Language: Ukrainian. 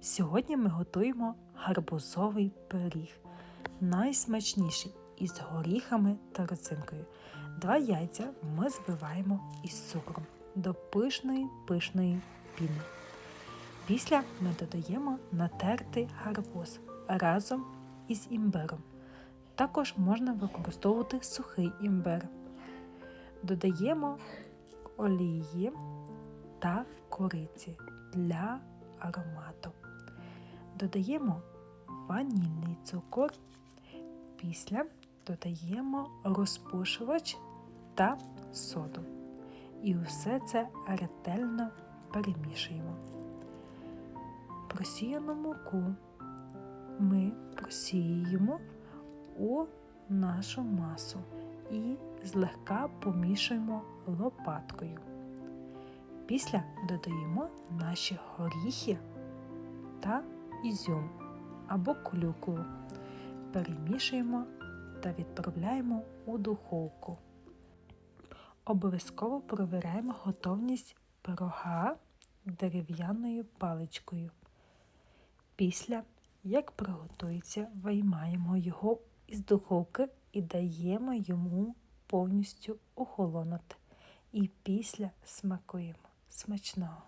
Сьогодні ми готуємо гарбузовий пиріг. Найсмачніший із горіхами та родзинкою. Два яйця ми збиваємо із цукром до пишної пишної піни. Після ми додаємо натертий гарбуз разом із імбиром. Також можна використовувати сухий імбир. Додаємо олії та кориці для аромату. Додаємо ванільний цукор. Після додаємо розпушувач та соду. І все це ретельно перемішуємо. Просіяну муку ми просіюємо у нашу масу і злегка помішуємо лопаткою. Після додаємо наші горіхи та ізюм або клюкву. Перемішуємо та відправляємо у духовку. Обов'язково провіряємо готовність пирога дерев'яною паличкою. Після, як приготується, виймаємо його із духовки і даємо йому повністю охолонути. І після смакуємо. Смачного!